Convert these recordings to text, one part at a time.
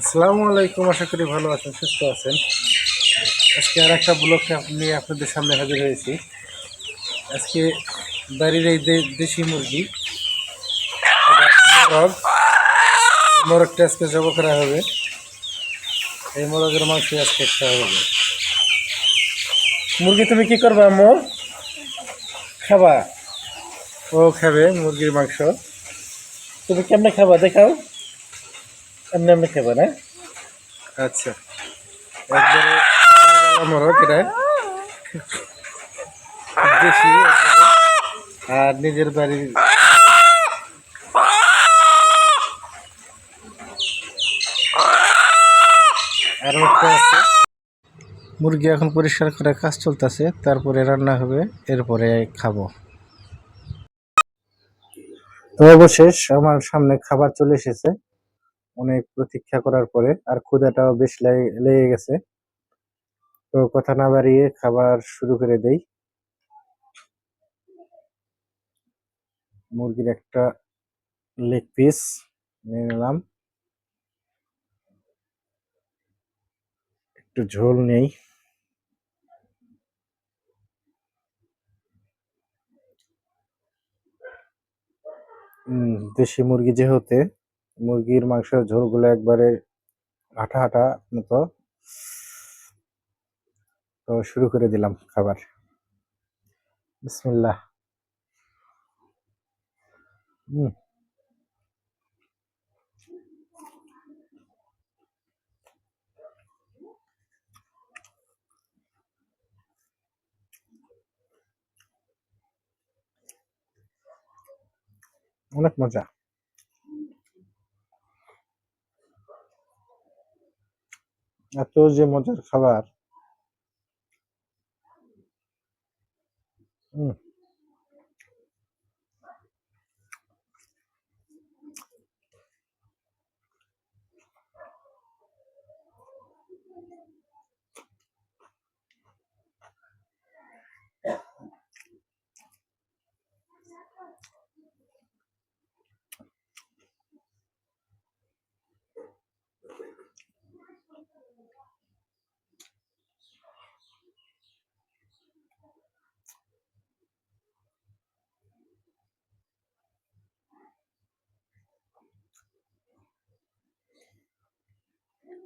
আসসালামু আলাইকুম, আশা করি ভালো আছেন, সুস্থ আছেন। আজকে আর একটা ব্লগ নিয়ে আপনাদের সামনে হাজির হয়েছি। আজকে বাড়ির এই দেশি মুরগি, এটা মরগটা আজকে জব করা হবে। এই মরগের মাংস আজকে খাওয়া হবে। মুরগি তুমি কি করবা, আম্মু? খাবা? ও খাবে মুরগির মাংস। তুমি কেমনে খাবা, দেখাও। এমনি এমনি খাবা না? আচ্ছা। আর নিজের বাড়ির আরও একটা আছে। মুরগি এখন পরিষ্কার করে কাজ চলতেছে, তারপরে রান্না হবে, এরপরে খাব। তো অবশেষ আমার সামনে খাবার চলে এসেছে। অনেক প্রতীক্ষা করার পরে আর ক্ষুধাটাও বেশ লেগে গেছে। তো কথা না বাড়িয়ে খাবার শুরু করে দেই। মুরগির একটা লেগ পিস নিয়ে নিলাম। একটু ঝোল নেই। দেশি মুরগি যেহেতু মুরগির মাংসের ঝোলগুলো একবারে আঠা আঠা মতো। তো শুরু করে দিলাম খাবার। বিসমিল্লাহ। হুম। অনেক মজা। এত যে মজার খাবার।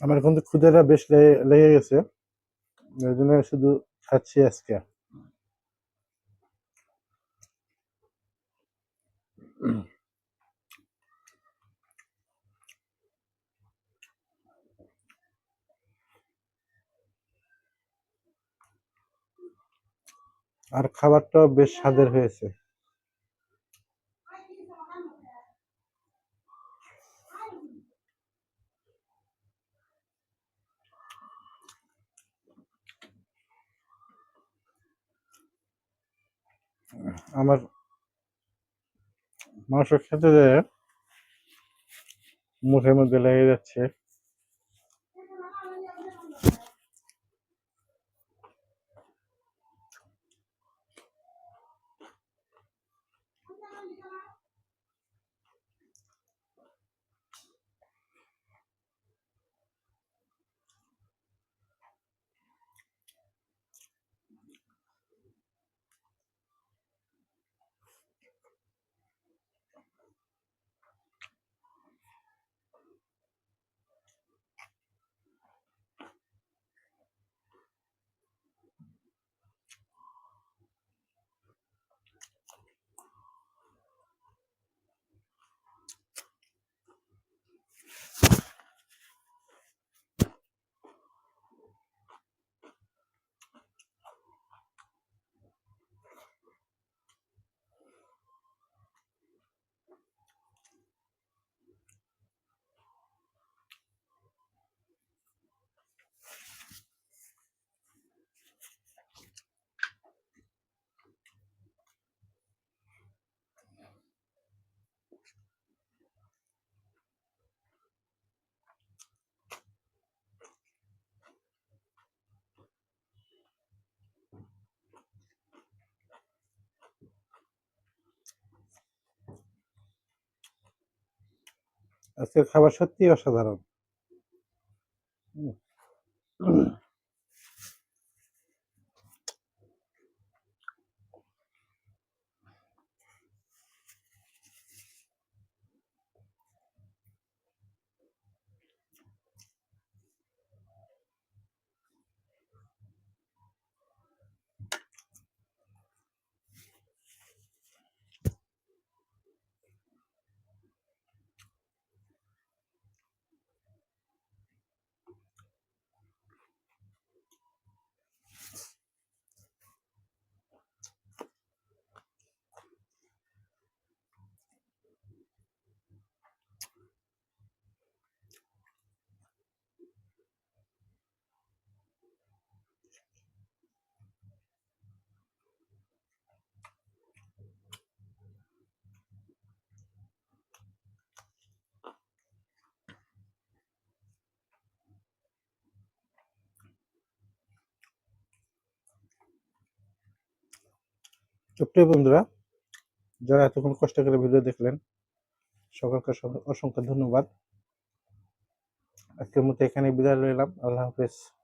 আমার কিন্তু ক্ষুদাটা বেশ লেগে গেছে। এই জন্য শুধু খাচ্ছি আজকে। আর খাবারটাও বেশ স্বাদের হয়েছে। আমার মাংস খেতে দেয় মুখের মধ্যে লেগে যাচ্ছে। আজকের খাবার সত্যি অসাধারণ। প্রিয় বন্ধুরা, যারা এতক্ষণ কষ্ট করে ভিডিও দেখলেন, সকলকে অসংখ্য- ধন্যবাদ। আজকের মতো এখানে বিদায় নিলাম। আল্লাহ হাফেজ।